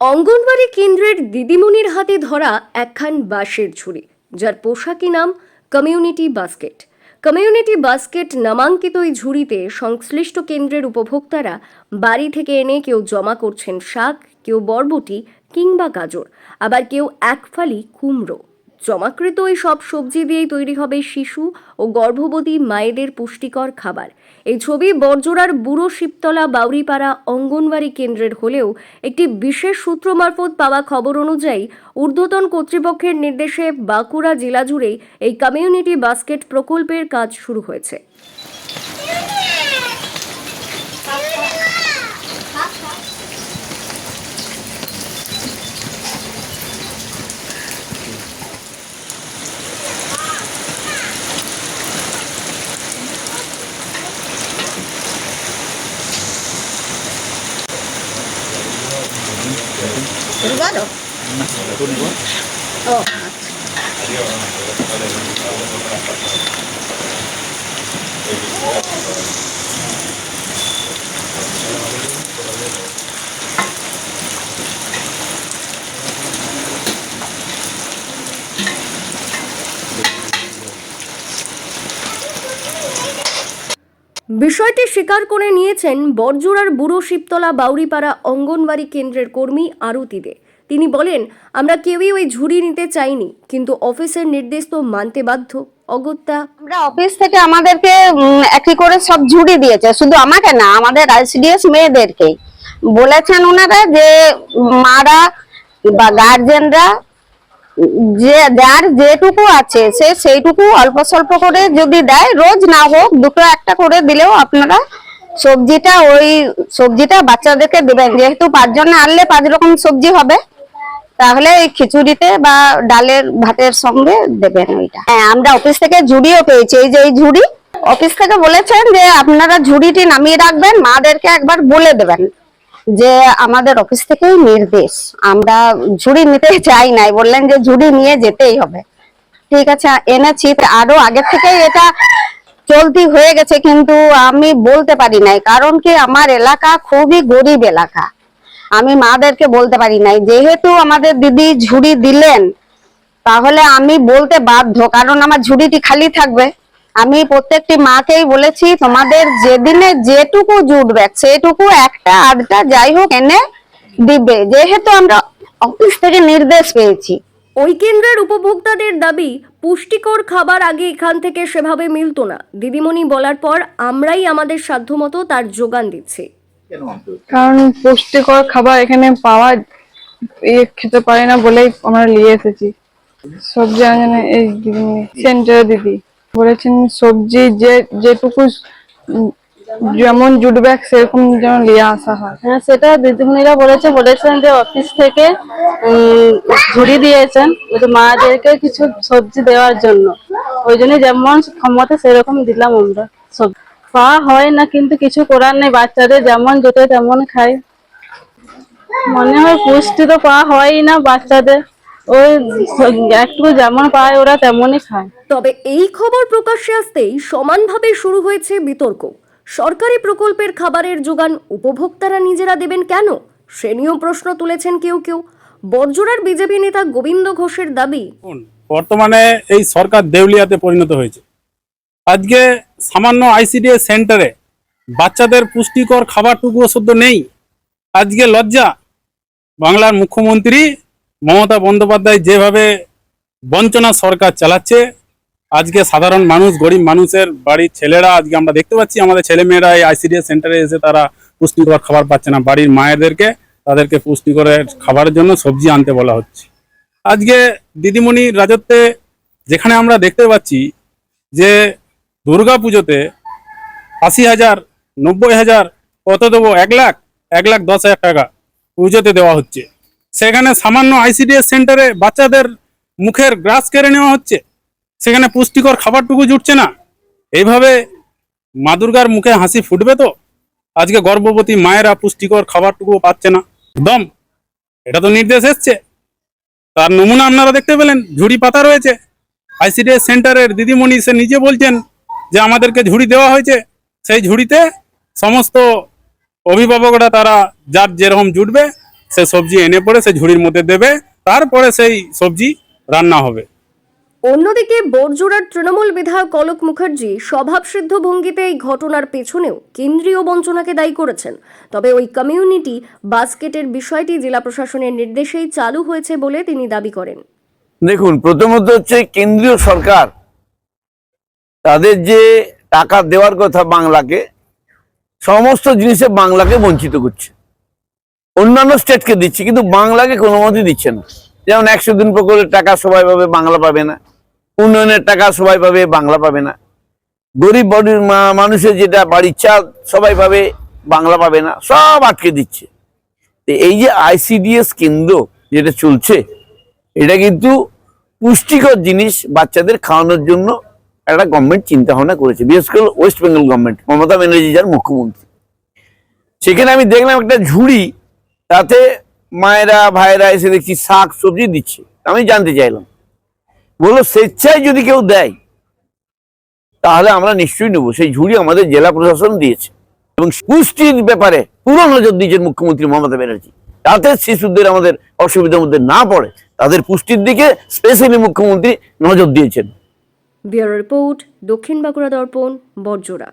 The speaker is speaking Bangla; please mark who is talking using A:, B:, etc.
A: অঙ্গনওয়াড়ি কেন্দ্রের দিদিমণির হাতে ধরা একখান বাঁশের ঝুড়ি, যার পোশাকি নাম কমিউনিটি বাস্কেট। কমিউনিটি বাস্কেট নামাঙ্কিত এই ঝুড়িতে সংশ্লিষ্ট কেন্দ্রের উপভোক্তারা বাড়ি থেকে এনে কেউ জমা করছেন শাক, কেউ বরবটি কিংবা গাজর, আবার কেউ একফালি কুমড়ো। জমাকৃত এই সব সবজি দিয়েই তৈরি হবে শিশু ও গর্ভবতী মায়েদের পুষ্টিকর খাবার। এই ছবি বরজোড়ার বুড়ো শিবতলা বাউরিপাড়া অঙ্গনওয়াড়ি কেন্দ্রের হলেও একটি বিশেষ সূত্র মারফত পাওয়া খবর অনুযায়ী ঊর্ধ্বতন কর্তৃপক্ষের নির্দেশে বাঁকুড়া জেলা জুড়েই এই কমিউনিটি বাস্কেট প্রকল্পের কাজ শুরু হয়েছে। Regalo? Oh. Thank you. বিষয়টি স্বীকার করে নিয়েছেন বরজোড়ার বুড়ো শিবতলা বাউরিপাড়া অঙ্গনওয়াড়ি কেন্দ্রের কর্মী আরতি দে তিনি বলেন, আমরা কেউই ওই ঝুড়ি নিতে চাইনি, কিন্তু অফিসের নির্দেশ তো মানতে বাধ্য। অগত্যা
B: আমরা অফিস থেকে আমাদেরকে একটি করে সব ঝুড়ি দিয়েছে, শুধু আমাকে না, আমাদের আইসিডিএস মেয়েদেরকে বলেছেন ওনারা যে মারা বা গার্জেনরা যে, যার যেটুকু আছে, সে সেইটুকু অল্প স্বল্প করে যদি দেয়, রোজ না হোক, দুটো একটা করে দিলেও আপনারা সবজিটা ওই সবজিটা বাচ্চাদেরকে দেবেন। যেহেতু পাঁচজনে আনলে পাঁচ রকম সবজি হবে, তাহলে এই খিচুড়িতে বা ডালের ভাতের সঙ্গে দেবেন ওইটা। হ্যাঁ আমরা অফিস থেকে ঝুড়িও পেয়েছি। এই যে, এই ঝুড়ি, অফিস থেকে বলেছেন যে, আপনারা ঝুড়িটি নামিয়ে রাখবেন, মাদেরকে একবার বলে দেবেন। যে আমাদের অফিস থেকেই নির্দেশ। আমরা ঝুড়ি নিতে চাই নাই, বললেন যে ঝুড়ি নিয়ে যেতেই হবে। ঠিক আছে, এনেছি আরও আগে থেকেই এটা চলতি হয়ে গেছে, কিন্তু আমি বলতে পারি নাই, কারণ কি আমার এলাকা খুবই গরিব এলাকা। আমি মাদেরকে বলতে পারি নাই, যেহেতু আমাদের দিদি ঝুড়ি দিলেন, তাহলে আমি বলতে বাধ্য, কারণ আমার ঝুড়িটি খালি থাকবে। আমি প্রত্যেকটি মাকেই বলেছি তোমাদের যেদিনে যেটুকু জুটবে সেটুকু একটা আধটা যাই হোক এনে দিবে। যেহেতু আমরা অফিস থেকে নির্দেশ পেয়েছি।
A: ওই কেন্দ্রের উপভোক্তাদের দাবি পুষ্টিকর খাবার আগে এখান থেকে সেভাবে মিলতো না। দিদিমণি বলার পর আমরাই আমাদের সাধ্যমতো তার যোগান দিচ্ছি।
C: কারণ পুষ্টিকর খাবার এখানে পাওয়া ইয়ে খেতে পারে না বলেই আমরা নিয়ে এসেছি। সবজি আনজনে এই সেন্টার দিদি। বলেছেন সবজি যে, যেটুকু যেমন জুটবে সেরকম যেমন নিয়ে আসা হয়।
D: হ্যাঁ সেটা দিদিমণিরা বলেছে, বলেছেন যে অফিস থেকে ঝুড়ি দিয়েছেন মাদেরকে কিছু সবজি দেওয়ার জন্য। ওই জন্য যেমন ক্ষমতা, সেরকম দিলাম আমরা। সব পাওয়া হয় না, কিন্তু কিছু করার নেই, বাচ্চাদের যেমন জোটে তেমন খায় মনে হয় পুষ্টি তো পাওয়া হয়ই না বাচ্চাদের। ওই একটু যেমন পায় ওরা তেমনই খায়।
A: তবে এই খবর প্রকাশ্যে আসতেই সমানভাবে শুরু হয়েছে বিতর্ক। সরকারি প্রকল্পের খাবারের যোগান উপভোক্তারা নিজেরা দেবেন কেন? সে নিয়েও প্রশ্ন তুলেছেন কেউ কেউ। বরজোড়ার বিজেপি নেতা গোবিন্দ ঘোষের দাবি
E: বর্তমানে এই সরকার দেউলিয়াতে পরিণত হয়েছে। আজকে সামান্য আইসিডিএস সেন্টারে বাচ্চাদের পুষ্টিকর খাবারটুকু শুদ্ধ নেই। আজকে লজ্জা। বাংলার মুখ্যমন্ত্রী মমতা বন্দ্যোপাধ্যায় যেভাবে বঞ্চনা সরকার চালাচ্ছে, আজকে সাধারণ মানুষ, গরিব মানুষের বাড়ির ছেলেরা আজকে আমরা দেখতে পাচ্ছি, আমাদের ছেলেমেয়েরা এই আইসিডিএস সেন্টারে এসে তারা পুষ্টিকর খাবার পাচ্ছে না। বাড়ির মায়েদেরকে, তাদেরকে পুষ্টিকরের খাবারের জন্য সবজি আনতে বলা হচ্ছে। আজকে দিদিমণির রাজত্বে যেখানে আমরা দেখতে পাচ্ছি যে দুর্গা পুজোতে আশি হাজার, নব্বই হাজার, কত দেবো? এক লাখ এক লাখ দশ হাজার টাকা পুজোতে দেওয়া হচ্ছে। সেখানে সামান্য আইসিডিএস সেন্টারে বাচ্চাদের মুখের গ্রাস কেড়ে নেওয়া হচ্ছে। সেখানে পুষ্টিকর খাবারটুকু জুটছে না। এইভাবে মা দুর্গার মুখে হাসি ফুটবে তো? আজকে গর্ভবতী মায়েরা পুষ্টিকর খাবারটুকু পাচ্ছে না। একদম। এটা তো নির্দেশ এসছে। তার নমুনা আপনারা দেখতে পেলেন। ঝুড়ি পাতা রয়েছে। আইসিডিএস সেন্টারের দিদিমণি সে নিজে বলছেন যে আমাদেরকে ঝুড়ি দেওয়া হয়েছে। সেই ঝুড়িতে সমস্ত অভিভাবকরা তারা যার যেরকম জুটবে সে সবজি এনে পরে সে ঝুড়ির মধ্যে দেবে তারপরে সেই সবজি রান্না হবে।
A: অন্যদিকে বরজোড়ার তৃণমূল বিধায়ক অলোক মুখার্জি স্বভাবসিদ্ধ ভঙ্গিতে এই ঘটনার পেছনেও কেন্দ্রীয় বঞ্চনাকে দায়ী করেছেন। তবে ওই কমিউনিটি বাস্কেটের বিষয়টি জেলা প্রশাসনের নির্দেশেই চালু হয়েছে বলে তিনি দাবি করেন।
F: দেখুন প্রথমত হচ্ছে কেন্দ্রীয় সরকার তাদের যে টাকা দেওয়ার কথা বাংলাকে সমস্ত জিনিসে বাংলাকে বঞ্চিত করছে। অন্যান্য স্টেটকে দিচ্ছে, কিন্তু বাংলাকে কোনো মতেই দিচ্ছে না। যেমন একশো দিন প্রকল্পের টাকা সবাই পাবে, বাংলা পাবে না। উন্নয়নের টাকা সবাই পাবে, বাংলা পাবে না। গরিব বডির মানুষের যেটা বাড়ির চাল, সবাই পাবে, বাংলা পাবে না। সব আটকে দিচ্ছে। এই যে আইসিডিএস কেন্দ্র যেটা চলছে, এটা কিন্তু পুষ্টিকর জিনিস বাচ্চাদের খাওয়ানোর জন্য একটা গভর্নমেন্ট চিন্তা ভাবনা করেছে। বিশেষ করে West Bengal government Mamata Banerjee যার মুখ্যমন্ত্রী। সেখানে আমি দেখলাম একটা ঝুড়ি তাতে মায়েরা ভাইরা এসে দেখছি শাক, সবজি দিচ্ছে। আমি জানতে চাইলাম। বলল, স্বেচ্ছায় যদি কেউ দেয়, তাহলে আমরা নিশ্চয়ই নেব। সেই ঝুড়ি আমাদের জেলা প্রশাসন দিয়েছে। এবং পুষ্টির ব্যাপারে পুরো নজর দিয়েছেন মুখ্যমন্ত্রী মমতা ব্যানার্জি। তাতে শিশুদের আমাদের অসুবিধার মধ্যে না পড়ে, তাদের পুষ্টির দিকে স্পেশালি মুখ্যমন্ত্রী নজর দিয়েছেন।
A: ব্যুরো রিপোর্ট, দক্ষিণ বাঁকুড়া দর্পণ, বরজোড়া।